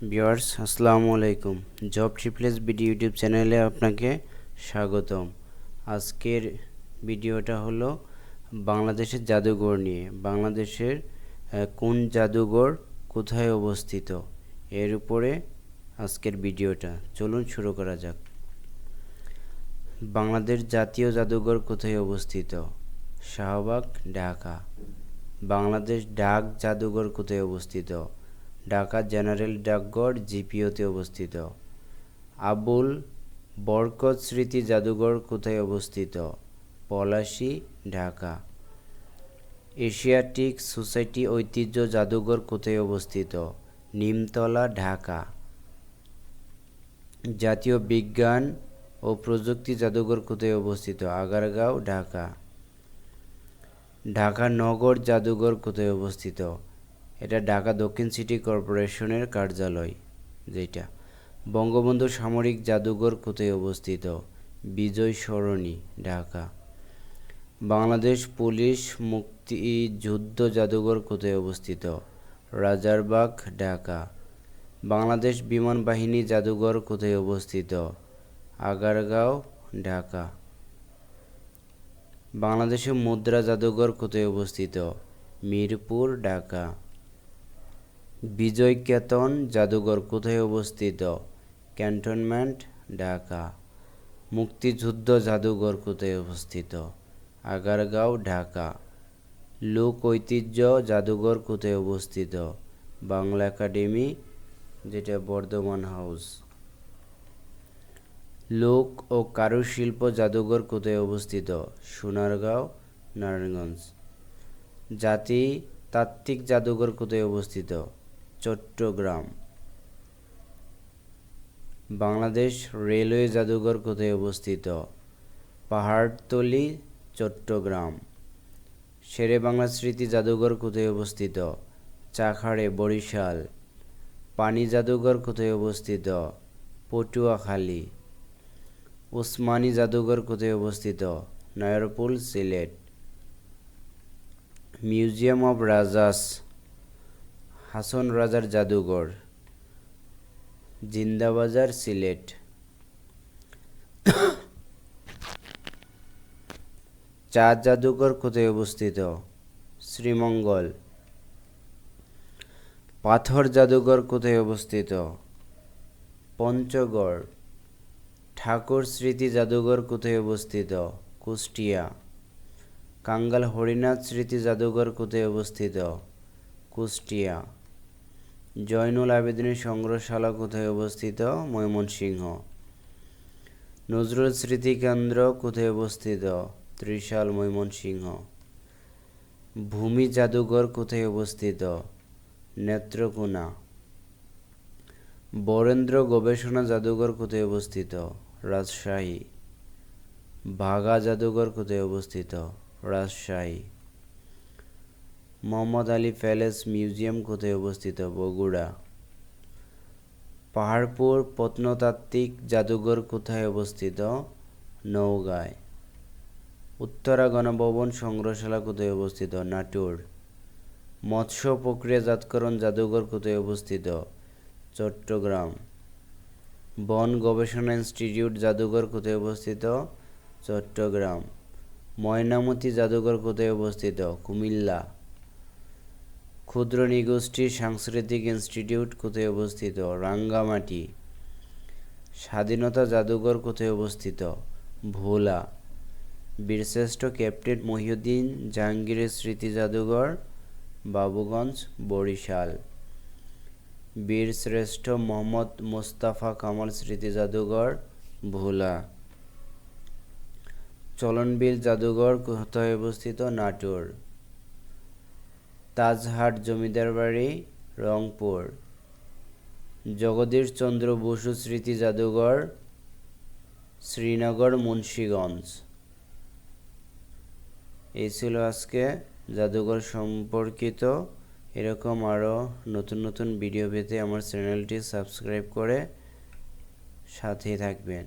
Viewers, আসসালামু আলাইকুম। Job ট্রিপলেস BD YouTube চ্যানেলে আপনাকে স্বাগতম। আজকের ভিডিওটা হলো বাংলাদেশের জাদুঘর নিয়ে। বাংলাদেশের কোন জাদুঘর কোথায় অবস্থিত? এর উপরে আজকের ভিডিওটা। চলুন শুরু করা যাক। বাংলাদেশ জাতীয় জাদুঘর কোথায় অবস্থিত? শাহবাগ, ঢাকা। বাংলাদেশ ডাক জাদুঘর কোথায় অবস্থিত? ঢাকা জেনারেল ডাকঘর জিপিওতে অবস্থিত। আবুল বরকত স্মৃতি জাদুঘর কোথায় অবস্থিত? পলাশী, ঢাকা। এশিয়াটিক সোসাইটি ঐতিহ্য জাদুঘর কোথায় অবস্থিত? নিমতলা, ঢাকা। জাতীয় বিজ্ঞান ও প্রযুক্তি জাদুঘর কোথায় অবস্থিত? আগারগাঁও, ঢাকা। ঢাকা নগর জাদুঘর কোথায় অবস্থিত? এটা ঢাকা দক্ষিণ সিটি কর্পোরেশনের কার্যালয়, যেটা বঙ্গবন্ধু সামরিক জাদুঘর কোথায় অবস্থিত? বিজয় সরণি, ঢাকা। বাংলাদেশ পুলিশ মুক্তিযুদ্ধ জাদুঘর কোথায় অবস্থিত? রাজারবাগ, ঢাকা। বাংলাদেশ বিমান বাহিনী জাদুঘর কোথায় অবস্থিত? আগারগাঁও, ঢাকা। বাংলাদেশের মুদ্রা জাদুঘর কোথায় অবস্থিত? মিরপুর, ঢাকা। বিজয় কেতন জাদুঘর কোথায় অবস্থিত? ক্যান্টনমেন্ট, ঢাকা। মুক্তিযুদ্ধ, জাদুঘর কোথায় অবস্থিত? আগারগাঁও, ঢাকা। লোক, ঐতিহ্য, জাদুঘর কোথায় অবস্থিত? বাংলা একাডেমি, যেটা বর্ধমান হাউস। লোক ও কারুশিল্প, জাদুঘর কোথায় অবস্থিত? সোনারগাঁও, নারায়ণগঞ্জ। জাতি, তাত্ত্বিক জাদুঘর কোথায় অবস্থিত? চট্টগ্রাম। বাংলাদেশ রেলওয়ে জাদুঘর কোথায় অবস্থিত? পাহাড়তলি, চট্টগ্রাম। শেরে বাংলা স্মৃতি জাদুঘর কোথায় অবস্থিত? চাখাড়ে, বরিশাল। পানি জাদুঘর কোথায় অবস্থিত? পটুয়াখালী। ওসমানী জাদুঘর কোথায় অবস্থিত? নয়রপুল, Sylhet. Museum of Rajas. Hason রাজার জাদুঘর, জিন্দাবাজার সিলেট। চা জাদুঘর কোথায় অবস্থিত? শ্রীমঙ্গল। পাথর জাদুঘর কোথায় অবস্থিত? পঞ্চগড়। ঠাকুর স্মৃতি জাদুঘর কোথায় অবস্থিত? কুষ্টিয়া। কাঙ্গাল হরিনাথ স্মৃতি জাদুঘর কোথায় অবস্থিত? কুষ্টিয়া। জয়নুল আবেদিনের সংগ্রহশালা কোথায় অবস্থিত? ময়মনসিংহ। নজরুল স্মৃতি কেন্দ্র কোথায় অবস্থিত? ত্রিশাল ময়মনসিংহ। ভূমি জাদুঘর কোথায় অবস্থিত? নেত্রকোনা। বরেন্দ্র গবেষণা জাদুঘর কোথায় অবস্থিত? রাজশাহী। বাঘা জাদুঘর কোথায় অবস্থিত? রাজশাহী। মোহাম্মদ আলী প্যালেস মিউজিয়াম কোথায় অবস্থিত? বগুড়া। পাহাড়পুর, প্রত্নতাত্ত্বিক জাদুঘর কোথায় অবস্থিত? নওগাঁয়। উত্তরা গণভবন সংগ্রহশালা কোথায় অবস্থিত? নাটোর। মৎস্য প্রক্রিয়াজাতকরণ জাদুঘর কোথায় অবস্থিত? চট্টগ্রাম। বন গবেষণা ইনস্টিটিউট জাদুঘর কোথায় অবস্থিত? চট্টগ্রাম। ময়নামতি জাদুঘর কোথায় অবস্থিত? কুমিল্লা। ক্ষুদ্র নিগোষ্ঠী সাংস্কৃতিক ইনস্টিটিউট কোথায় অবস্থিত? রাঙ্গামাটি। স্বাধীনতা জাদুঘর কোথায় অবস্থিত? ভোলা। বীরশ্রেষ্ঠ ক্যাপ্টেন মহিউদ্দিন জাহাঙ্গীরের স্মৃতি জাদুঘর, বাবুগঞ্জ, বরিশাল। বীরশ্রেষ্ঠ মোহাম্মদ মোস্তাফা কামাল স্মৃতি জাদুঘর, ভোলা। চলনবিল জাদুঘর কোথায় অবস্থিত? নাটোর। তাজহাট জমিদার বাড়ি, রংপুর। জগদীশ চন্দ্র বসু স্মৃতি জাদুঘর, শ্রীনগর, মুন্সীগঞ্জ। এই ছিল আজকে জাদুঘর সম্পর্কিত। এরকম আরও নতুন নতুন ভিডিও পেতে আমার চ্যানেলটি সাবস্ক্রাইব করে সাথেই থাকবেন।